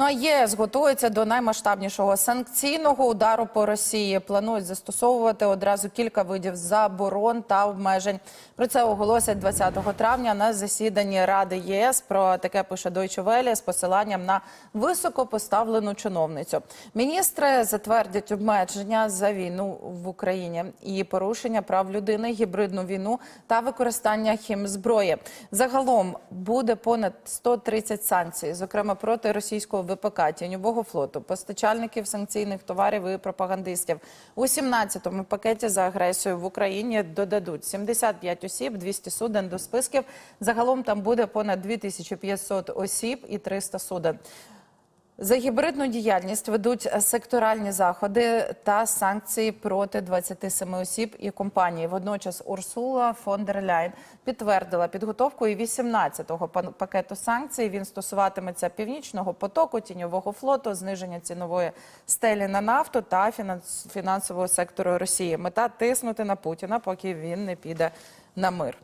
Ну а ЄС готується до наймасштабнішого санкційного удару по Росії. Планують застосовувати одразу кілька видів заборон та обмежень. Про це оголосять 20 травня на засіданні Ради ЄС. Про таке пише Deutsche Welle з посиланням на високопоставлену чиновницю. Міністри затвердять обмеження за війну в Україні і порушення прав людини, гібридну війну та використання хімзброї. Загалом буде понад 130 санкцій, зокрема проти російського ВПК, тіньового флоту, постачальників санкційних товарів і пропагандистів. У 17-му пакеті за агресію в Україні додадуть 75 осіб, 200 суден до списків. Загалом там буде понад 2500 осіб і 300 суден. За гібридну діяльність ведуть секторальні заходи та санкції проти 27 осіб і компаній. Водночас Урсула фон дер Ляйн підтвердила підготовку і 18-го пан- пакету санкцій. Він стосуватиметься північного потоку, тіньового флоту, зниження цінової стелі на нафту та фінансового сектору Росії. Мета тиснути на Путіна, поки він не піде на мир.